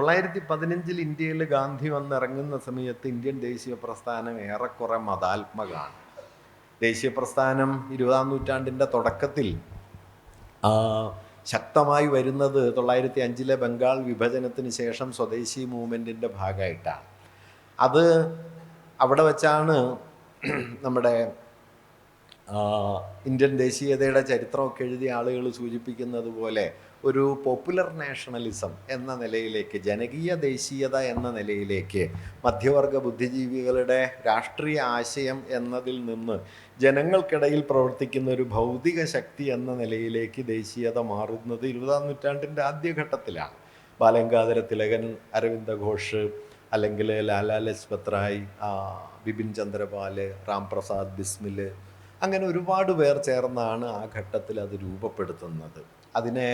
തൊള്ളായിരത്തി പതിനഞ്ചിൽ ഇന്ത്യയിൽ ഗാന്ധി വന്നിറങ്ങുന്ന സമയത്ത് ഇന്ത്യൻ ദേശീയ പ്രസ്ഥാനം ഏറെക്കുറെ മതാത്മകമാണ്. ദേശീയ പ്രസ്ഥാനം ഇരുപതാം നൂറ്റാണ്ടിന്റെ തുടക്കത്തിൽ ശക്തമായി വരുന്നത് തൊള്ളായിരത്തി അഞ്ചിലെ ബംഗാൾ വിഭജനത്തിന് ശേഷം സ്വദേശി മൂവ്മെന്റിന്റെ ഭാഗമായിട്ടാണ്. അത് അവിടെ വച്ചാണ് നമ്മുടെ ഇന്ത്യൻ ദേശീയതയുടെ ചരിത്രമൊക്കെ എഴുതിയ ആളുകൾ സൂചിപ്പിക്കുന്നത് പോലെ ഒരു പോപ്പുലർ നാഷണലിസം എന്ന നിലയിലേക്ക് ജനകീയ ദേശീയത എന്ന നിലയിലേക്ക് മധ്യവർഗ ബുദ്ധിജീവികളുടെ രാഷ്ട്രീയ ആശയം എന്നതിൽ നിന്ന് ജനങ്ങൾക്കിടയിൽ പ്രവർത്തിക്കുന്ന ഒരു ഭൗതിക ശക്തി എന്ന നിലയിലേക്ക് ദേശീയത മാറുന്നത് ഇരുപതാം നൂറ്റാണ്ടിന്റെ ആദ്യഘട്ടത്തിലാണ്. ബാലഗംഗാധര തിലകൻ അരവിന്ദ ഘോഷ് അല്ലെങ്കിൽ ലാലാ ലജ്പത് റായ് ബിപിൻ ചന്ദ്രപാൽ രാംപ്രസാദ് ബിസ്മിൽ അങ്ങനെ ഒരുപാട് പേർ ചേർന്നാണ് ആ ഘട്ടത്തിൽ അത് രൂപപ്പെടുത്തുന്നത്. അതിനെ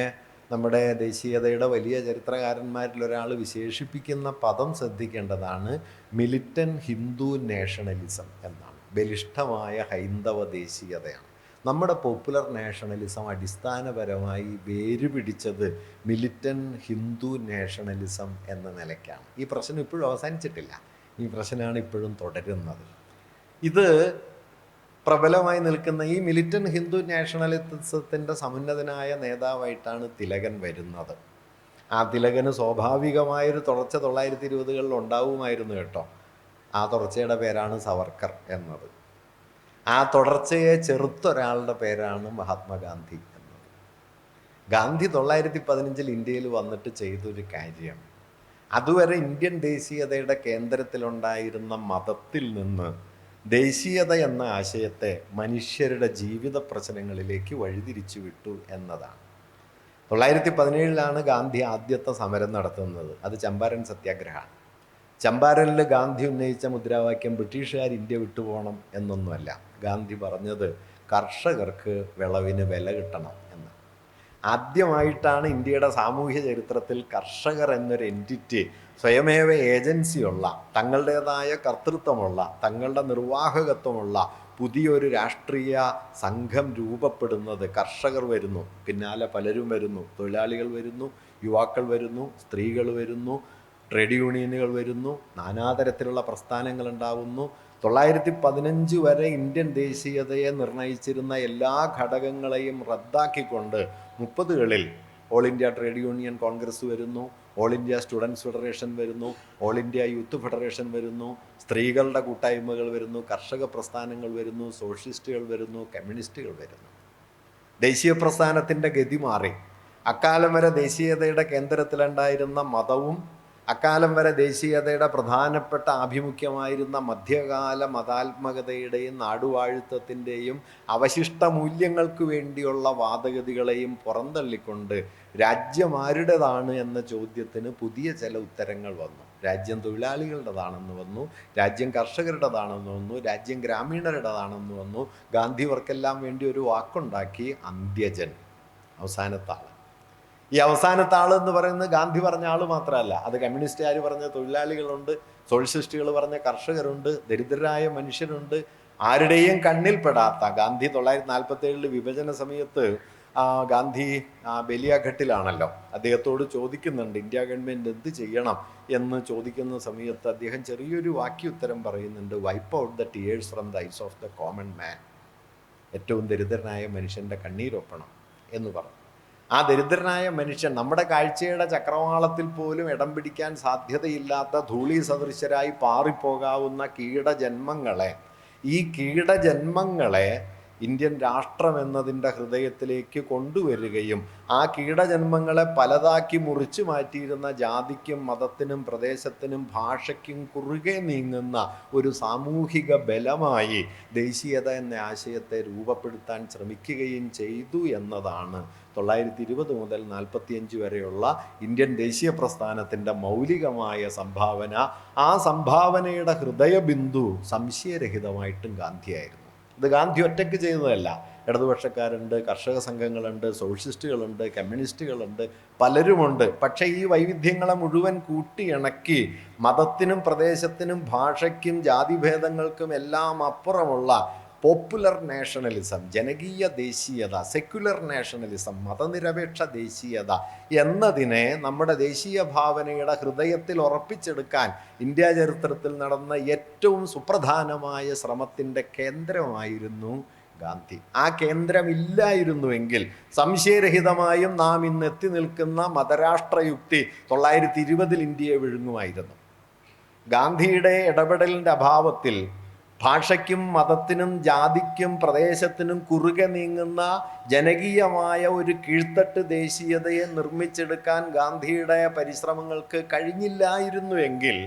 നമ്മുടെ ദേശീയതയുടെ വലിയ ചരിത്രകാരന്മാരിൽ ഒരാൾ വിശേഷിപ്പിക്കുന്ന പദം ശ്രദ്ധിക്കേണ്ടതാണ് മിലിറ്റൻ ഹിന്ദു നാഷണലിസം എന്നാണ്. ബലിഷ്ഠമായ ഹൈന്ദവ ദേശീയതയാണ്. നമ്മുടെ പോപ്പുലർ നാഷണലിസം അടിസ്ഥാനപരമായി വേര് പിടിച്ചത് മിലിറ്റൻ ഹിന്ദു നാഷണലിസം എന്ന നിലയ്ക്കാണ്. ഈ പ്രശ്നം ഇപ്പോഴും അവസാനിച്ചിട്ടില്ല. ഈ പ്രശ്നമാണ് ഇപ്പോഴും തുടരുന്നത്. ഇത് പ്രബലമായി നിൽക്കുന്ന ഈ മിലിറ്റന്റ് ഹിന്ദു നാഷണലിസത്തിന്റെ സമുന്നതനായ നേതാവായിട്ടാണ് തിലകൻ വരുന്നത്. ആ തിലകന് സ്വാഭാവികമായൊരു തുടർച്ച തൊള്ളായിരത്തി ഇരുപതുകളിൽ ഉണ്ടാവുമായിരുന്നു കേട്ടോ. ആ തുടർച്ചയുടെ പേരാണ് സവർക്കർ എന്നത്. ആ തുടർച്ചയെ ചെറുത്തൊരാളുടെ പേരാണ് മഹാത്മാഗാന്ധി എന്നത്. ഗാന്ധി തൊള്ളായിരത്തി പതിനഞ്ചിൽ ഇന്ത്യയിൽ വന്നിട്ട് ചെയ്തൊരു കാര്യം. അതുവരെ ഇന്ത്യൻ ദേശീയതയുടെ കേന്ദ്രത്തിലുണ്ടായിരുന്ന മതത്തിൽ നിന്ന് ദേശീയത എന്ന ആശയത്തെ മനുഷ്യരുടെ ജീവിത പ്രശ്നങ്ങളിലേക്ക് വഴിതിരിച്ചു വിട്ടു എന്നതാണ്. തൊള്ളായിരത്തി പതിനേഴിലാണ് ഗാന്ധി ആദ്യത്തെ സമരം നടത്തുന്നത്. അത് ചമ്പാരൻ സത്യാഗ്രഹമാണ്. ചമ്പാരനിൽ ഗാന്ധി ഉന്നയിച്ച മുദ്രാവാക്യം ബ്രിട്ടീഷുകാർ ഇന്ത്യ വിട്ടുപോകണം എന്നൊന്നുമല്ല. ഗാന്ധി പറഞ്ഞത് കർഷകർക്ക് വിളവിന് വില കിട്ടണം. ആദ്യമായിട്ടാണ് ഇന്ത്യയുടെ സാമൂഹ്യ ചരിത്രത്തിൽ കർഷകർ എന്നൊരു എന്റിറ്റി സ്വയമേവ ഏജൻസിയുള്ള തങ്ങളുടേതായ കർത്തൃത്വമുള്ള തങ്ങളുടെ നിർവാഹകത്വമുള്ള പുതിയൊരു രാഷ്ട്രീയ സംഘം രൂപപ്പെടുന്നത് കർഷകർ വരുന്നു. പിന്നാലെ പലരും വരുന്നു. തൊഴിലാളികൾ വരുന്നു യുവാക്കൾ വരുന്നു സ്ത്രീകൾ വരുന്നു ട്രേഡ് യൂണിയനുകൾ വരുന്നു നാനാതരത്തിലുള്ള പ്രസ്ഥാനങ്ങൾ ഉണ്ടാവുന്നു. തൊള്ളായിരത്തി പതിനഞ്ച് വരെ ഇന്ത്യൻ ദേശീയതയെ നിർണയിച്ചിരുന്ന എല്ലാ ഘടകങ്ങളെയും റദ്ദാക്കിക്കൊണ്ട് മുപ്പതുകളിൽ all India trade union Congress വരുന്നു ഓൾ ഇന്ത്യ സ്റ്റുഡൻസ് ഫെഡറേഷൻ വരുന്നു ഓൾ ഇന്ത്യ യൂത്ത് ഫെഡറേഷൻ വരുന്നു സ്ത്രീകളുടെ കൂട്ടായ്മകൾ വരുന്നു കർഷക പ്രസ്ഥാനങ്ങൾ വരുന്നു സോഷ്യലിസ്റ്റുകൾ വരുന്നു കമ്മ്യൂണിസ്റ്റുകൾ വരുന്നു. ദേശീയ പ്രസ്ഥാനത്തിന്റെ ഗതി മാറി. അക്കാലം വരെ ദേശീയതയുടെ കേന്ദ്രത്തിലുണ്ടായിരുന്ന മതവും അക്കാലം വരെ ദേശീയതയുടെ പ്രധാനപ്പെട്ട ആഭിമുഖ്യമായിരുന്ന മധ്യകാല മതാത്മകതയുടെയും നാടുവാഴുത്തത്തിന്റെയും അവശിഷ്ട മൂല്യങ്ങൾക്ക് വേണ്ടിയുള്ള വാദഗതികളെയും പുറന്തള്ളിക്കൊണ്ട് രാജ്യം ആരുടേതാണ് എന്ന ചോദ്യത്തിന് പുതിയ ചില ഉത്തരങ്ങൾ വന്നു. രാജ്യം തൊഴിലാളികളുടേതാണെന്ന് വന്നു രാജ്യം കർഷകരുടേതാണെന്ന് വന്നു രാജ്യം ഗ്രാമീണരുടേതാണെന്ന് വന്നു. ഗാന്ധിവർക്കെല്ലാം വേണ്ടി ഒരു വാക്കുണ്ടാക്കി അന്ത്യജൻ. അവസാനത്തെ ആൾ ഈ അവസാനത്തെ ആൾ എന്ന് പറയുന്നത് ഗാന്ധി പറഞ്ഞ ആൾ മാത്രമല്ല. അത് കമ്മ്യൂണിസ്റ്റുകാർ പറഞ്ഞ തൊഴിലാളികളുണ്ട് സോഷ്യലിസ്റ്റുകൾ പറഞ്ഞ കർഷകരുണ്ട് ദരിദ്രരായ മനുഷ്യരുണ്ട്. ആരുടെയും കണ്ണിൽപ്പെടാത്ത ഗാന്ധി തൊള്ളായിരത്തി നാൽപ്പത്തി ഏഴിൽ വിഭജന സമയത്ത് ഗാന്ധി ബലിയാഘട്ടിലാണല്ലോ. അദ്ദേഹത്തോട് ചോദിക്കുന്നുണ്ട് ഇന്ത്യ ഗവൺമെന്റ് എന്ത് ചെയ്യണം? എന്ന് ചോദിക്കുന്ന സമയത്ത് അദ്ദേഹം ചെറിയൊരു വാക്യ ഉത്തരം പറയുന്നുണ്ട് wipe out the tears from the eyes of the common man ഏറ്റവും ദരിദ്രനായ മനുഷ്യന്റെ കണ്ണീരൊപ്പണം എന്ന് പറഞ്ഞു. ആ ദരിദ്രനായ മനുഷ്യൻ നമ്മുടെ കാഴ്ചയുടെ ചക്രവാളത്തിൽ പോലും ഇടം പിടിക്കാൻ സാധ്യതയില്ലാത്ത ധൂളി സദൃശരായി പാറിപ്പോകാവുന്ന കീടജന്മങ്ങളെ ഈ കീടജന്മങ്ങളെ ഇന്ത്യൻ രാഷ്ട്രം എന്നതിന്റെ ഹൃദയത്തിലേക്ക് കൊണ്ടുവരികയും ആ കീടജന്മങ്ങളെ പലതാക്കി മുറിച്ചു മാറ്റിയിരുന്ന ജാതിക്കും മതത്തിനും പ്രദേശത്തിനും ഭാഷയ്ക്കും കുറുകെ നീങ്ങുന്ന ഒരു സാമൂഹിക ബലമായി ദേശീയത എന്ന ആശയത്തെ രൂപപ്പെടുത്താൻ ശ്രമിക്കുകയും ചെയ്തു എന്നതാണ് തൊള്ളായിരത്തി ഇരുപത് മുതൽ നാൽപ്പത്തിയഞ്ച് വരെയുള്ള ഇന്ത്യൻ ദേശീയ പ്രസ്ഥാനത്തിന്റെ മൗലികമായ സംഭാവന ആ സംഭാവനയുടെ ഹൃദയബിന്ദു സംശയരഹിതമായിട്ടും ഗാന്ധിയായിരുന്നു. ഇത് ഗാന്ധി ഒറ്റയ്ക്ക് ചെയ്തതല്ല. ഇടതുപക്ഷക്കാരുണ്ട് കർഷക സംഘങ്ങളുണ്ട് സോഷ്യലിസ്റ്റുകളുണ്ട് കമ്മ്യൂണിസ്റ്റുകളുണ്ട് പലരുമുണ്ട്. പക്ഷേ ഈ വൈവിധ്യങ്ങളെ മുഴുവൻ കൂട്ടിയിണക്കി മതത്തിനും പ്രദേശത്തിനും ഭാഷയ്ക്കും ജാതിഭേദങ്ങൾക്കും എല്ലാം അപ്പുറമുള്ള പോപ്പുലർ നാഷണലിസം ജനകീയ ദേശീയത സെക്യുലർ നാഷണലിസം മതനിരപേക്ഷ ദേശീയത എന്നതിനെ നമ്മുടെ ദേശീയ ഭാവനയുടെ ഹൃദയത്തിൽ ഉറപ്പിച്ചെടുക്കാൻ ഇന്ത്യ ചരിത്രത്തിൽ നടന്ന ഏറ്റവും സുപ്രധാനമായ ശ്രമത്തിന്റെ കേന്ദ്രമായിരുന്നു ഗാന്ധി. ആ കേന്ദ്രമില്ലായിരുന്നുവെങ്കിൽ സംശയരഹിതമായും നാം ഇന്ന് എത്തി നിൽക്കുന്ന മതരാഷ്ട്രയുക്തി തൊള്ളായിരത്തി ഇരുപതിൽ ഇന്ത്യയെ വിഴുങ്ങുമായിരുന്നു. ഗാന്ധിയുടെ ഇടപെടലിന്റെ അഭാവത്തിൽ ഭാഷയ്ക്കും മതത്തിനും ജാതിക്കും പ്രദേശത്തിനും കുറുകെ നീങ്ങുന്ന ജനകീയമായ ഒരു കീഴ്ത്തട്ട് ദേശീയതയെ നിർമ്മിച്ചെടുക്കാൻ ഗാന്ധിയുടെ പരിശ്രമങ്ങൾക്ക് കഴിഞ്ഞില്ലായിരുന്നു എങ്കിൽ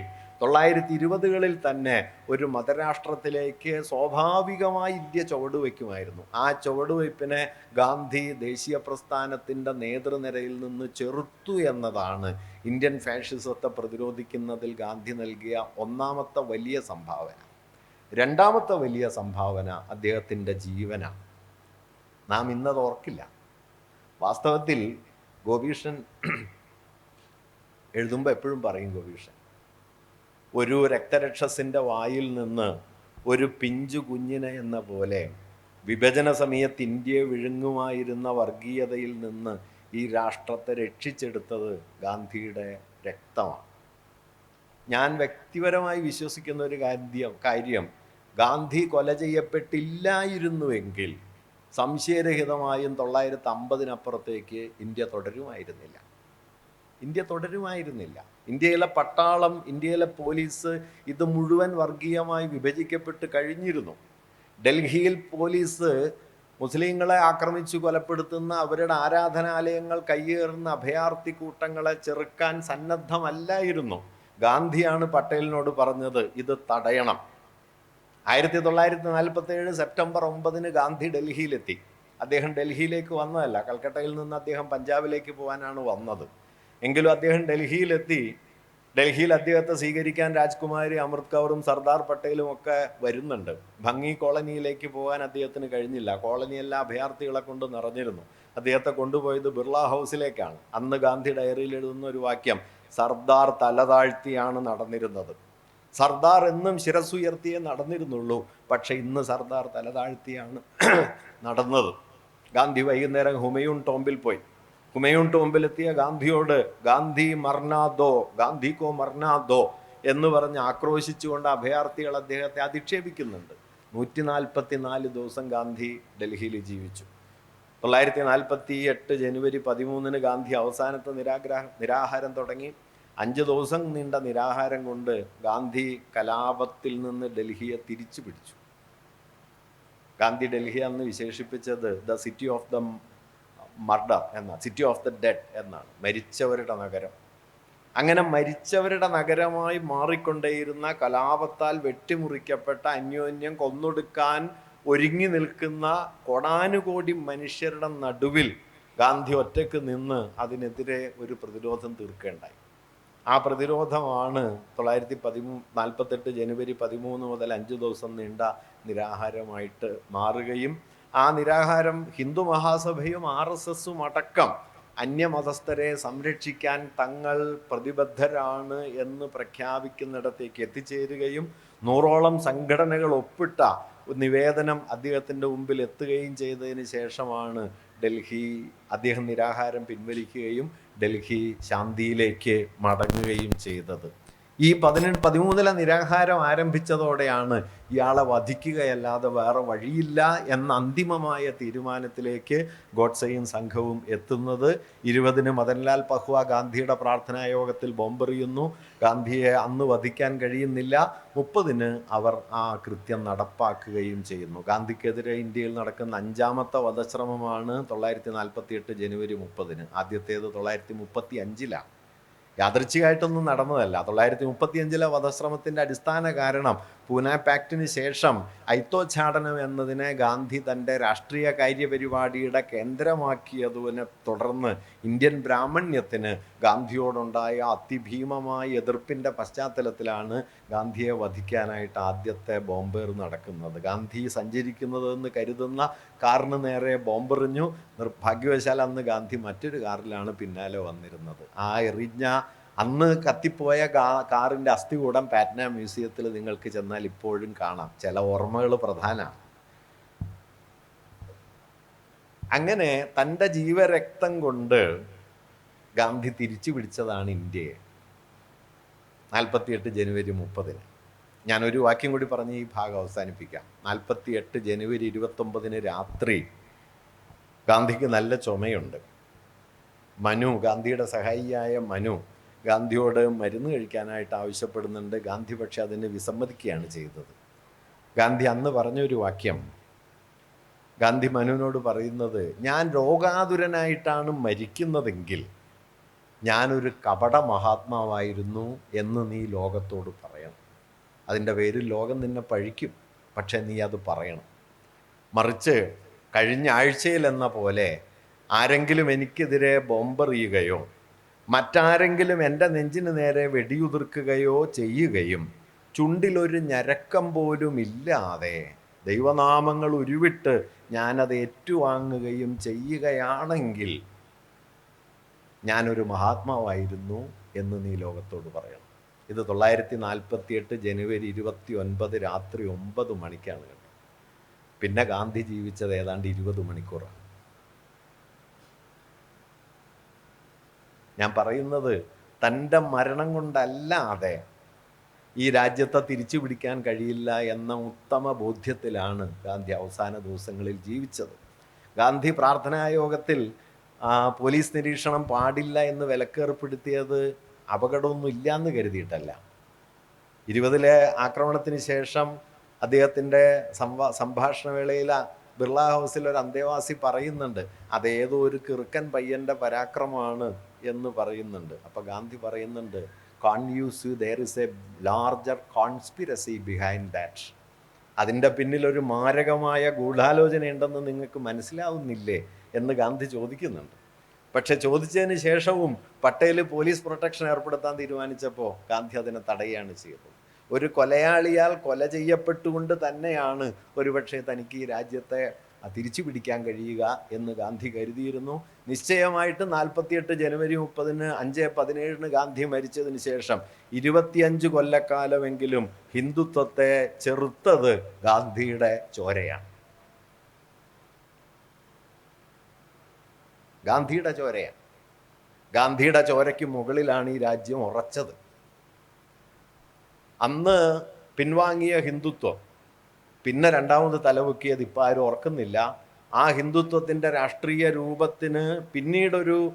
തൊള്ളായിരത്തി ഇരുപതുകളിൽ തന്നെ ഒരു മതരാഷ്ട്രത്തിലേക്ക് സ്വാഭാവികമായി ഇന്ത്യ ചുവടുവയ്ക്കുമായിരുന്നു ആ ചുവടുവയ്പ്പിനെ ഗാന്ധി ദേശീയ പ്രസ്ഥാനത്തിന്റെ നേതൃനിരയിൽ നിന്ന് ചെറുത്തു എന്നതാണ് ഇന്ത്യൻ ഫാഷിസത്തെ പ്രതിരോധിക്കുന്നതിൽ ഗാന്ധി നൽകിയ ഒന്നാമത്തെ വലിയ സംഭാവന. രണ്ടാമത്തെ വലിയ സംഭാവന അദ്ദേഹത്തിന്റെ ജീവനാണ്. നാം ഇന്നത് ഓർക്കില്ല. വാസ്തവത്തിൽ ഗോപീഷൻ എഴുതുമ്പോൾ എപ്പോഴും പറയും ഗോപീഷൻ ഒരു രക്തരക്ഷസിന്റെ വായിൽ നിന്ന് ഒരു പിഞ്ചു കുഞ്ഞിനെ എന്ന പോലെ വിഭജന സമയത്ത് ഇന്ത്യയെ വിഴുങ്ങുമായിരുന്ന വർഗീയതയിൽ നിന്ന് ഈ രാഷ്ട്രത്തെ രക്ഷിച്ചെടുത്തത് ഗാന്ധിയുടെ രക്തമാണ്. ഞാൻ വ്യക്തിപരമായി വിശ്വസിക്കുന്ന ഒരു കാര്യം കാര്യം ഗാന്ധി കൊല ചെയ്യപ്പെട്ടില്ലായിരുന്നുവെങ്കിൽ സംശയരഹിതമായും തൊള്ളായിരത്തി അമ്പതിനപ്പുറത്തേക്ക് ഇന്ത്യ തുടരുമായിരുന്നില്ല. ഇന്ത്യ തുടരുമായിരുന്നില്ല. ഇന്ത്യയിലെ പട്ടാളം ഇന്ത്യയിലെ പോലീസ് ഇത് മുഴുവൻ വർഗീയമായി വിഭജിക്കപ്പെട്ട് കഴിഞ്ഞിരുന്നു. ഡൽഹിയിൽ പോലീസ് മുസ്ലിങ്ങളെ ആക്രമിച്ചു കൊലപ്പെടുത്തുന്ന അവരുടെ ആരാധനാലയങ്ങൾ കയ്യേറുന്ന അഭയാർത്ഥി കൂട്ടങ്ങളെ ചെറുക്കാൻ സന്നദ്ധമല്ലായിരുന്നു. ഗാന്ധിയാണ് പട്ടേലിനോട് പറഞ്ഞത് ഇത് തടയണം. ആയിരത്തി തൊള്ളായിരത്തി നാൽപ്പത്തി ഏഴ് സെപ്റ്റംബർ ഒമ്പതിന് ഗാന്ധി ഡൽഹിയിലെത്തി. അദ്ദേഹം ഡൽഹിയിലേക്ക് വന്നതല്ല കൽക്കട്ടയിൽ നിന്ന് അദ്ദേഹം പഞ്ചാബിലേക്ക് പോകാനാണ് വന്നത്. എങ്കിലും അദ്ദേഹം ഡൽഹിയിലെത്തി. ഡൽഹിയിൽ അദ്ദേഹത്തെ സ്വീകരിക്കാൻ രാജ്കുമാരി അമൃത് കൗറും സർദാർ പട്ടേലും ഒക്കെ വരുന്നുണ്ട്. ഭംഗി കോളനിയിലേക്ക് പോകാൻ അദ്ദേഹത്തിന് കഴിഞ്ഞില്ല. കോളനി എല്ലാ അഭയാർത്ഥികളെ കൊണ്ട് നിറഞ്ഞിരുന്നു. അദ്ദേഹത്തെ കൊണ്ടുപോയത് ബിർള ഹൗസിലേക്കാണ്. അന്ന് ഗാന്ധി ഡയറിയിൽ എഴുതുന്ന ഒരു വാക്യം സർദാർ തലതാഴ്ത്തിയാണ് നടന്നിരുന്നത്. സർദാർ എന്നും ശിരസുയർത്തിയേ നടന്നിരുന്നുള്ളൂ. പക്ഷെ ഇന്ന് സർദാർ തലതാഴ്ത്തിയാണ് നടന്നത്. ഗാന്ധി വൈകുന്നേരം ഹുമയൂൺ ടോംബിൽ പോയി. ഹുമയൂൺ ടോംബിലെത്തിയ ഗാന്ധിയോട് ഗാന്ധി മർണാദോ ഗാന്ധി കോ മർണാദോ എന്ന് പറഞ്ഞ് ആക്രോശിച്ചുകൊണ്ട് അഭയാർത്ഥികൾ അദ്ദേഹത്തെ അധിക്ഷേപിക്കുന്നുണ്ട്. നൂറ്റി നാൽപ്പത്തി നാല് ദിവസം ഗാന്ധി ഡൽഹിയിൽ ജീവിച്ചു. തൊള്ളായിരത്തി നാൽപ്പത്തി എട്ട് ജനുവരി പതിമൂന്നിന് ഗാന്ധി അവസാനത്തെ നിരാഗ്രഹ നിരാഹാരം തുടങ്ങി. അഞ്ച് ദിവസം നീണ്ട നിരാഹാരം കൊണ്ട് ഗാന്ധി കലാപത്തിൽ നിന്ന് ഡൽഹിയെ തിരിച്ചു പിടിച്ചു. ഗാന്ധി ഡൽഹി അന്ന് വിശേഷിപ്പിച്ചത് the city of the murder എന്ന സിറ്റി ഓഫ് ദ ഡെഡ് എന്നാണ് മരിച്ചവരുടെ നഗരം. അങ്ങനെ മരിച്ചവരുടെ നഗരമായി മാറിക്കൊണ്ടേയിരുന്ന കലാപത്താൽ വെട്ടിമുറിക്കപ്പെട്ട അന്യോന്യം കൊന്നൊടുക്കാൻ ഒരുങ്ങി നിൽക്കുന്ന കൊടാനുകോടി മനുഷ്യരുടെ നടുവിൽ ഗാന്ധി ഒറ്റയ്ക്ക് നിന്ന് അതിനെതിരെ ഒരു പ്രതിരോധം തീർക്കേണ്ടായി ആ പ്രതിരോധമാണ് തൊള്ളായിരത്തി പതിമൂ നാൽപ്പത്തെട്ട് ജനുവരി പതിമൂന്ന് മുതൽ അഞ്ച് ദിവസം നീണ്ട നിരാഹാരമായിട്ട് മാറുകയും ആ നിരാഹാരം ഹിന്ദു മഹാസഭയും ആർ എസ് എസും അടക്കം അന്യമതസ്ഥരെ സംരക്ഷിക്കാൻ തങ്ങൾ പ്രതിബദ്ധരാണ് എന്ന് പ്രഖ്യാപിക്കുന്നിടത്തേക്ക് എത്തിച്ചേരുകയും നൂറോളം സംഘടനകൾ ഒപ്പിട്ട നിവേദനം അദ്ദേഹത്തിന്റെ മുമ്പിൽ എത്തുകയും ചെയ്തതിന് ശേഷമാണ് ഡൽഹി അദ്ദേഹം നിരാഹാരം പിൻവലിക്കുകയും ഡൽഹി ശാന്തിയിലേക്ക് മടങ്ങുകയും ചെയ്തത്. ഈ പതിനെട്ട് പതിമൂന്നിലെ നിരാഹാരം ആരംഭിച്ചതോടെയാണ് ഇയാളെ വധിക്കുകയല്ലാതെ വേറെ വഴിയില്ല എന്ന അന്തിമമായ തീരുമാനത്തിലേക്ക് ഗോഡ്സെയും സംഘവും എത്തുന്നത്. ഇരുപതിന് മദൻലാൽ പഹ്വ ഗാന്ധിയുടെ പ്രാർത്ഥനാ യോഗത്തിൽ ബോംബെറിയുന്നു. ഗാന്ധിയെ അന്ന് വധിക്കാൻ കഴിയുന്നില്ല. മുപ്പതിന് അവർ ആ കൃത്യം നടപ്പാക്കുകയും ചെയ്യുന്നു. ഗാന്ധിക്കെതിരെ ഇന്ത്യയിൽ നടക്കുന്ന അഞ്ചാമത്തെ വധശ്രമമാണ് തൊള്ളായിരത്തി നാൽപ്പത്തി എട്ട് ജനുവരി മുപ്പതിന്. ആദ്യത്തേത് തൊള്ളായിരത്തി മുപ്പത്തി അഞ്ചിലാണ് യാദൃച്ഛികമായിട്ടൊന്നും നടന്നതല്ല. തൊള്ളായിരത്തി മുപ്പത്തിയഞ്ചിലെ വധശ്രമത്തിന്റെ അടിസ്ഥാന കാരണം പൂനെ പാക്റ്റിന് ശേഷം ഐത്തോച്ഛാടനം എന്നതിനെ ഗാന്ധി തന്റെ രാഷ്ട്രീയ കാര്യപരിപാടിയുടെ കേന്ദ്രമാക്കിയതിനെ തുടർന്ന് ഇന്ത്യൻ ബ്രാഹ്മണ്യത്തിന് ഗാന്ധിയോടുണ്ടായ അതിഭീമമായ എതിർപ്പിന്റെ പശ്ചാത്തലത്തിലാണ് ഗാന്ധിയെ വധിക്കാനായിട്ട് ആദ്യത്തെ ബോംബേർ നടക്കുന്നത്. ഗാന്ധി സഞ്ചരിക്കുന്നതെന്ന് കരുതുന്ന കാറിന് നേരെ ബോംബെറിഞ്ഞു. നിർഭാഗ്യവശാൽ അന്ന് ഗാന്ധി മറ്റൊരു കാറിലാണ് പിന്നാലെ വന്നിരുന്നത്. ആ എറിഞ്ഞ അന്ന് കത്തിപ്പോയ കാറിന്റെ അസ്ഥികൂടം പാറ്റ്ന മ്യൂസിയത്തിൽ നിങ്ങൾക്ക് ചെന്നാൽ ഇപ്പോഴും കാണാം. ചില ഓർമ്മകൾ പ്രധാനമാണ് അങ്ങനെ തന്റെ ജീവരക്തം കൊണ്ട് ഗാന്ധി തിരിച്ചു പിടിച്ചതാണ് ഇന്ത്യയെ. നാൽപ്പത്തിയെട്ട് ജനുവരി മുപ്പതിന്. ഞാനൊരു വാക്യം കൂടി പറഞ്ഞ് ഈ ഭാഗം അവസാനിപ്പിക്കാം. നാൽപ്പത്തിയെട്ട് ജനുവരി ഇരുപത്തൊമ്പതിന് രാത്രി ഗാന്ധിക്ക് നല്ല ചുമയുണ്ട്. മനു ഗാന്ധിയുടെ സഹായിയായ മനു ഗാന്ധിയോട് മരുന്ന് കഴിക്കാനായിട്ട് ആവശ്യപ്പെടുന്നുണ്ട്. ഗാന്ധി പക്ഷെ അതിന് വിസമ്മതിക്കുകയാണ് ചെയ്തത്. ഗാന്ധി അന്ന് പറഞ്ഞൊരു വാക്യം ഗാന്ധി മനുവിനോട് പറയുന്നത് ഞാൻ രോഗാതുരനായിട്ടാണ് മരിക്കുന്നതെങ്കിൽ ഞാനൊരു കപട മഹാത്മാവായിരുന്നു എന്ന് നീ ലോകത്തോട് പറയണം. അതിന്റെ പേരിൽ ലോകം നിന്നെ പഴിക്കും പക്ഷേ നീ അത് പറയണം. മറിച്ച് കഴിഞ്ഞ ആഴ്ചയിൽ എന്ന പോലെ ആരെങ്കിലും എനിക്കെതിരെ ബോംബെറിയുകയോ മറ്റാരെങ്കിലും എന്റെ നെഞ്ചിന് നേരെ വെടിയുതിർക്കുകയോ ചെയ്യുകയും ചുണ്ടിലൊരു ഞരക്കം പോലും ഇല്ലാതെ ദൈവനാമങ്ങൾ ഉരുവിട്ട് ഞാനത് ഏറ്റുവാങ്ങുകയും ചെയ്യുകയാണെങ്കിൽ ഞാനൊരു മഹാത്മാവായിരുന്നു എന്ന് നീ ലോകത്തോട് പറയണം. ഇത് തൊള്ളായിരത്തി നാൽപ്പത്തി എട്ട് ജനുവരി ഇരുപത്തി ഒൻപത് രാത്രി ഒമ്പത് മണിക്കാണ് കേട്ടോ. പിന്നെ ഗാന്ധി ജീവിച്ചത് ഏതാണ്ട് ഇരുപത് മണിക്കൂറാണ്. ഞാൻ പറയുന്നത് തന്റെ മരണം കൊണ്ടല്ലാതെ ഈ രാജ്യത്തെ തിരിച്ചു പിടിക്കാൻ കഴിയില്ല എന്ന ഉത്തമ ബോധ്യത്തിലാണ് ഗാന്ധി അവസാന ദിവസങ്ങളിൽ ജീവിച്ചത്. ഗാന്ധി പ്രാർത്ഥനായോഗത്തിൽ പോലീസ് നിരീക്ഷണം പാടില്ല എന്ന് വിലക്കേർപ്പെടുത്തിയത് അപകടമൊന്നും ഇല്ല എന്ന് കരുതിയിട്ടല്ല. ഇരുപതിലെ ആക്രമണത്തിന് ശേഷം അദ്ദേഹത്തിന്റെ സംവാ സംഭാഷണ വേളയിൽ ബിർള ഹൗസിൽ ഒരു അന്തേവാസി പറയുന്നുണ്ട് അതേതോ ഒരു കിറുക്കൻ പയ്യന്റെ പരാക്രമമാണ് എന്ന് പറയുന്നുണ്ട്. അപ്പോൾ ഗാന്ധി പറയുന്നുണ്ട് കോൺയൂസ് there is a larger conspiracy behind that അതിന്റെ പിന്നിലൊരു മാരകമായ ഗൂഢാലോചനയുണ്ടെന്ന് നിങ്ങൾക്ക് മനസ്സിലാവുന്നില്ലേ എന്ന് ഗാന്ധി ചോദിക്കുന്നുണ്ട്. പക്ഷെ ചോദിച്ചതിന് ശേഷവും പട്ടേൽ പോലീസ് പ്രൊട്ടക്ഷൻ ഏർപ്പെടുത്താൻ തീരുമാനിച്ചപ്പോൾ ഗാന്ധി അതിനെ തടയുകയാണ് ചെയ്തത്. ഒരു കൊലയാളിയാൽ കൊല ചെയ്യപ്പെട്ടുകൊണ്ട് തന്നെയാണ് ഒരുപക്ഷെ തനിക്ക് ഈ രാജ്യത്തെ തിരിച്ചു പിടിക്കാൻ കഴിയുക എന്ന് ഗാന്ധി കരുതിയിരുന്നു. നിശ്ചയമായിട്ട് നാൽപ്പത്തിയെട്ട് ജനുവരി മുപ്പതിന് അഞ്ച് പതിനേഴിന് ഗാന്ധി മരിച്ചതിന് ശേഷം ഇരുപത്തിയഞ്ച് കൊല്ലക്കാലമെങ്കിലും ഹിന്ദുത്വത്തെ ചെറുത്തത് ഗാന്ധിയുടെ ചോരയാണ്. ഗാന്ധിയുടെ ചോരയാണ്. ഗാന്ധിയുടെ ചോരയ്ക്ക് മുകളിലാണ് ഈ രാജ്യം ഉറച്ചത്. അന്ന് പിൻവാങ്ങിയ ഹിന്ദുത്വം പിന്നെ രണ്ടാമത് തലവെക്കിയത് ഇപ്പം ആരും ഓർക്കുന്നില്ല. ആ ഹിന്ദുത്വത്തിന്റെ രാഷ്ട്രീയ രൂപത്തിന് പിന്നീടൊരു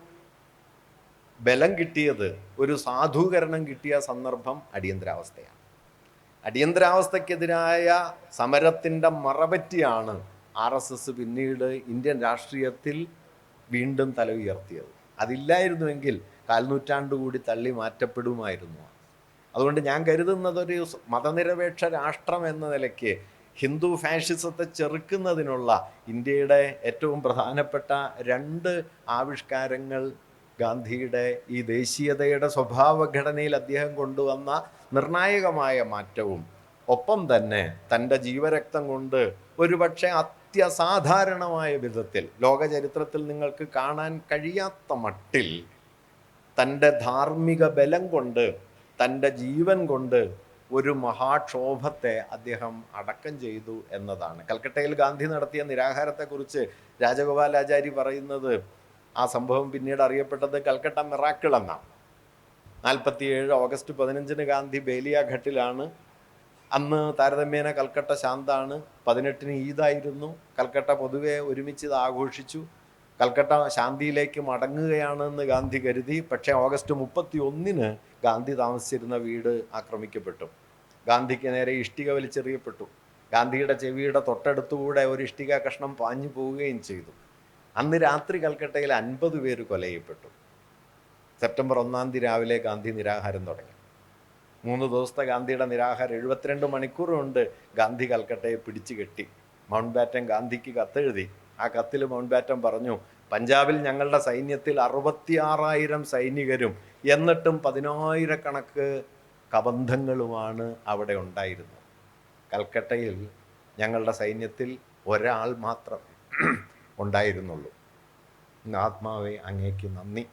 ബലം കിട്ടിയത് ഒരു സാധൂകരണം കിട്ടിയ സന്ദർഭം അടിയന്തരാവസ്ഥയാണ്. അടിയന്തരാവസ്ഥക്കെതിരായ സമരത്തിന്റെ മറപറ്റിയാണ് ആർ എസ് എസ് പിന്നീട് ഇന്ത്യൻ രാഷ്ട്രീയത്തിൽ വീണ്ടും തല ഉയർത്തിയത്. അതില്ലായിരുന്നുവെങ്കിൽ കാൽനൂറ്റാണ്ട് കൂടി തള്ളി മാറ്റപ്പെടുമായിരുന്നു. അതുകൊണ്ട് ഞാൻ കരുതുന്നത് ഒരു മതനിരപേക്ഷ രാഷ്ട്രം എന്ന നിലയ്ക്ക് ഹിന്ദു ഫാഷിസത്തെ ചെറുക്കുന്നതിനുള്ള ഇന്ത്യയുടെ ഏറ്റവും പ്രധാനപ്പെട്ട രണ്ട് ആവിഷ്കാരങ്ങൾ ഗാന്ധിയുടെ ഈ ദേശീയതയുടെ സ്വഭാവഘടനയിൽ അദ്ദേഹം കൊണ്ടുവന്ന നിർണായകമായ മാറ്റവും ഒപ്പം തന്നെ തന്റെ ജീവരക്തം കൊണ്ട് ഒരുപക്ഷെ അത്യസാധാരണമായ വിധത്തിൽ ലോകചരിത്രത്തിൽ നിങ്ങൾക്ക് കാണാൻ കഴിയാത്ത മട്ടിൽ തന്റെ ധാർമ്മിക ബലം കൊണ്ട് തന്റെ ജീവൻ കൊണ്ട് ഒരു മഹാക്ഷോഭത്തെ അദ്ദേഹം അടക്കം ചെയ്തു എന്നതാണ്. കൽക്കട്ടയിൽ ഗാന്ധി നടത്തിയ നിരാഹാരത്തെക്കുറിച്ച് രാജഗോപാലാചാരി പറയുന്നത് ആ സംഭവം പിന്നീട് അറിയപ്പെട്ടത് കൽക്കട്ട മിറാക്കിൾ എന്നാണ്. നാൽപ്പത്തിയേഴ് ഓഗസ്റ്റ് പതിനഞ്ചിന് ഗാന്ധി ബേലിയ ഘട്ടിലാണ്. അന്ന് താരതമ്യേന കൽക്കട്ട ശാന്താണ്. പതിനെട്ടിന് ഈദായിരുന്നു. കൽക്കട്ട പൊതുവെ ഒരുമിച്ച് ഇത് ആഘോഷിച്ചു. കൽക്കട്ട ശാന്തിയിലേക്ക് മടങ്ങുകയാണെന്ന് ഗാന്ധി കരുതി. പക്ഷേ ഓഗസ്റ്റ് മുപ്പത്തി ഒന്നിന് ഗാന്ധി താമസിച്ചിരുന്ന വീട് ആക്രമിക്കപ്പെട്ടു. ഗാന്ധിക്ക് നേരെ ഇഷ്ടിക വലിച്ചെറിയപ്പെട്ടു. ഗാന്ധിയുടെ ചെവിയുടെ തൊട്ടടുത്തുകൂടെ ഒരു ഇഷ്ടിക കഷ്ണം പാഞ്ഞു പോവുകയും ചെയ്തു. അന്ന് രാത്രി കൽക്കട്ടയിൽ അൻപത് പേര് കൊലയപ്പെട്ടു. സെപ്റ്റംബർ ഒന്നാം തീയതി രാവിലെ ഗാന്ധി നിരാഹാരം തുടങ്ങി. മൂന്ന് ദിവസത്തെ ഗാന്ധിയുടെ നിരാഹാരം എഴുപത്തിരണ്ട് മണിക്കൂറുകൊണ്ട് ഗാന്ധി കൽക്കട്ടയെ പിടിച്ചു കെട്ടി. മൗണ്ട് ബാറ്റൻ ഗാന്ധിക്ക് കത്തെഴുതി. ആ കത്തിൽ മൗണ്ട് ബാറ്റൻ പറഞ്ഞു പഞ്ചാബിൽ ഞങ്ങളുടെ സൈന്യത്തിൽ അറുപത്തിയാറായിരം സൈനികരും എന്നിട്ടും പതിനായിരക്കണക്ക് കബന്ധങ്ങളുമാണ് അവിടെ ഉണ്ടായിരുന്നത്. കൽക്കട്ടയിൽ ഞങ്ങളുടെ സൈന്യത്തിൽ ഒരാൾ മാത്രം ഉണ്ടായിരുന്നുള്ളൂ. ഇന്ന് ആത്മാവെ അങ്ങേക്ക് നന്ദി.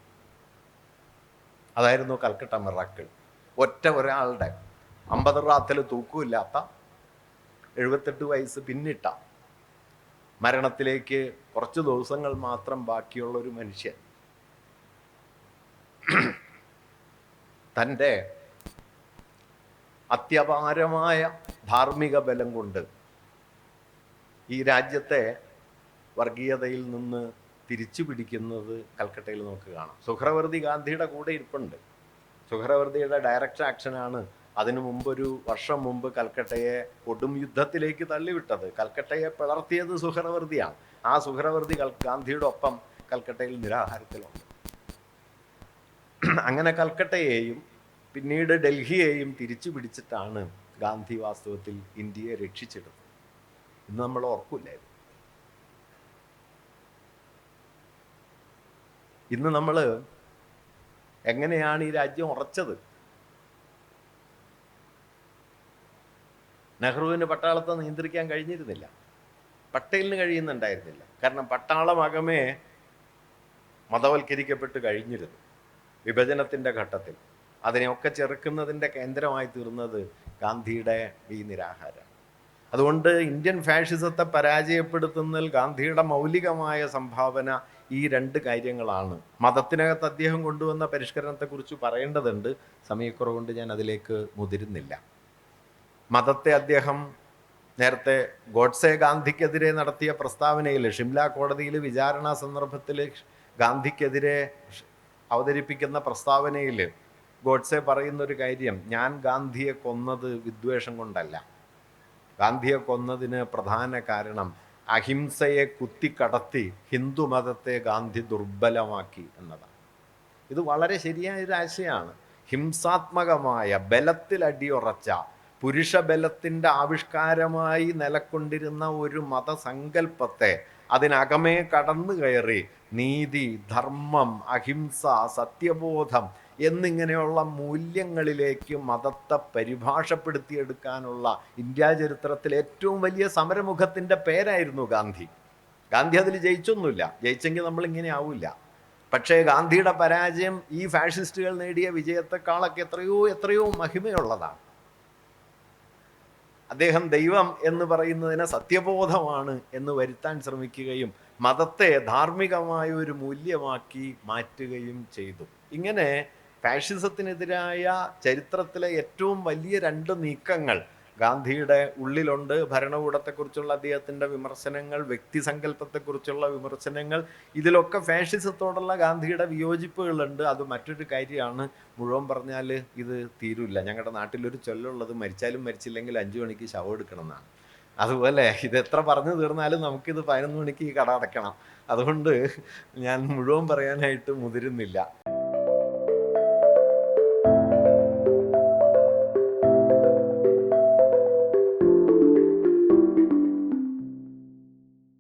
അതായിരുന്നു കൽക്കട്ട മിറാക്കിൾ. ഒറ്റ ഒരാളുടെ അമ്പത് റാത്തിൽ തൂക്കമില്ലാത്ത എഴുപത്തെട്ട് വയസ്സ് പിന്നിട്ട മരണത്തിലേക്ക് കുറച്ച് ദിവസങ്ങൾ മാത്രം ബാക്കിയുള്ള ഒരു മനുഷ്യൻ. തന്റെ അത്യപാരമായ ധാർമ്മിക ബലം കൊണ്ട് ഈ രാജ്യത്തെ വർഗീയതയിൽ നിന്ന് തിരിച്ചു പിടിക്കുന്നത് കൽക്കട്ടയിൽ നമുക്ക് കാണാം. സുഹ്രവർദ്ധി ഗാന്ധിയുടെ കൂടെ ഇരിപ്പുണ്ട്. സുഹ്രവർദ്ധിയുടെ ഡയറക്റ്റ് ആക്ഷനാണ് അതിനു മുമ്പൊരു വർഷം മുമ്പ് കൽക്കട്ടയെ കൊടും യുദ്ധത്തിലേക്ക് തള്ളിവിട്ടത്. കൽക്കട്ടയെ പിളർത്തിയത് സുഹ്രവർദ്ധിയാണ് ആ സുഹ്രവർദ്ധി ഗാന്ധിയുടെ ഒപ്പം കൽക്കട്ടയിൽ നിരാഹാരത്തിലുണ്ട്. അങ്ങനെ കൽക്കട്ടയെയും പിന്നീട് ഡൽഹിയെയും തിരിച്ചു പിടിച്ചിട്ടാണ് ഗാന്ധി വാസ്തവത്തിൽ ഇന്ത്യയെ രക്ഷിച്ചെടുത്തത് ഇന്ന് നമ്മൾ ഓർക്കില്ലായിരുന്നു ഇന്ന് നമ്മൾ എങ്ങനെയാണ് ഈ രാജ്യം ഉറച്ചത്? നെഹ്റുവിന് പട്ടാളത്തെ നിയന്ത്രിക്കാൻ കഴിഞ്ഞിരുന്നില്ല. പട്ടേലിന് കഴിയുന്നുണ്ടായിരുന്നില്ല. കാരണം പട്ടാളമകമേ മതവൽക്കരിക്കപ്പെട്ട് കഴിഞ്ഞിരുന്നു വിഭജനത്തിന്റെ ഘട്ടത്തിൽ. അതിനെയൊക്കെ ചെറുക്കുന്നതിന്റെ കേന്ദ്രമായി തീർന്നത് ഗാന്ധിയുടെ ഈ നിരാഹാരം. അതുകൊണ്ട് ഇന്ത്യൻ ഫാഷിസത്തെ പരാജയപ്പെടുത്തുന്നതിൽ ഗാന്ധിയുടെ മൗലികമായ സംഭാവന ഈ രണ്ട് കാര്യങ്ങളാണ്. മതത്തിനകത്ത് അദ്ദേഹം കൊണ്ടുവന്ന പരിഷ്കരണത്തെക്കുറിച്ച് പറയേണ്ടതുണ്ട്. സമയക്കുറവുകൊണ്ട് ഞാൻ അതിലേക്ക് മുതിരുന്നില്ല. മതത്തെ അദ്ദേഹം നേരത്തെ ഗോഡ്സെ ഗാന്ധിക്കെതിരെ നടത്തിയ പ്രസ്താവനയിൽ ഷിംല കോടതിയിൽ വിചാരണ സന്ദർഭത്തിൽ ഗാന്ധിക്കെതിരെ അവതരിപ്പിക്കുന്ന പ്രസ്താവനയിൽ ഗോഡ്സെ പറയുന്നൊരു കാര്യം ഞാൻ ഗാന്ധിയെ കൊന്നത് വിദ്വേഷം കൊണ്ടല്ല. ഗാന്ധിയെ കൊന്നതിന് പ്രധാന കാരണം അഹിംസയെ കുത്തിക്കടത്തി ഹിന്ദു മതത്തെ ഗാന്ധി ദുർബലമാക്കി എന്നതാണ്. ഇത് വളരെ ശരിയായ ഒരു ആശയമാണ്. ഹിംസാത്മകമായ ബലത്തിൽ അടിയുറച്ച പുരുഷ ബലത്തിന്റെ ആവിഷ്കാരമായി നിലക്കൊണ്ടിരുന്ന ഒരു മതസങ്കല്പത്തെ അതിനകമേ കടന്നു കയറി നീതി ധർമ്മം അഹിംസ സത്യബോധം എന്നിങ്ങനെയുള്ള മൂല്യങ്ങളിലേക്ക് മതത്തെ പരിഭാഷപ്പെടുത്തിയെടുക്കാനുള്ള ഇന്ത്യാ ചരിത്രത്തിലെ ഏറ്റവും വലിയ സമരമുഖത്തിന്റെ പേരായിരുന്നു ഗാന്ധി. ഗാന്ധി അതിൽ ജയിച്ചൊന്നുമില്ല. ജയിച്ചെങ്കിൽ നമ്മൾ ഇങ്ങനെ ആവില്ല. പക്ഷേ ഗാന്ധിയുടെ പരാജയം ഈ ഫാഷിസ്റ്റുകൾ നേടിയ വിജയത്തെക്കാളൊക്കെ എത്രയോ എത്രയോ മഹിമയുള്ളതാണ്. അദ്ദേഹം ദൈവം എന്ന് പറയുന്നതിനെ സത്യബോധമാണ് എന്ന് വരുത്താൻ ശ്രമിക്കുകയും മതത്തെ ധാർമ്മികമായ ഒരു മൂല്യമാക്കി മാറ്റുകയും ചെയ്തു. ഇങ്ങനെ ഫാഷിസത്തിനെതിരായ ചരിത്രത്തിലെ ഏറ്റവും വലിയ രണ്ട് നീക്കങ്ങൾ ഗാന്ധിയുടെ ഉള്ളിലുണ്ട്. ഭരണകൂടത്തെക്കുറിച്ചുള്ള അദ്ദേഹത്തിന്റെ വിമർശനങ്ങൾ വ്യക്തിസങ്കല്പത്തെക്കുറിച്ചുള്ള വിമർശനങ്ങൾ. ഇതിലൊക്കെ ഫാഷിസത്തോടുള്ള ഗാന്ധിയുടെ വിയോജിപ്പുകളുണ്ട്. അത് മറ്റൊരു കാര്യമാണ്. മുഴുവൻ പറഞ്ഞാൽ ഇത് തീരില്ല. ഞങ്ങളുടെ നാട്ടിലൊരു ചൊല്ലുള്ളത് മരിച്ചാലും മരിച്ചില്ലെങ്കിൽ അഞ്ചു മണിക്ക് ശവം എടുക്കണം എന്നാണ്. അതുപോലെ ഇത് എത്ര പറഞ്ഞു തീർന്നാലും നമുക്കിത് പതിനൊന്ന് മണിക്ക് ഈ കട അടയ്ക്കണം. അതുകൊണ്ട് ഞാൻ മുഴുവൻ പറയാനായിട്ട് മുതിരുന്നില്ല.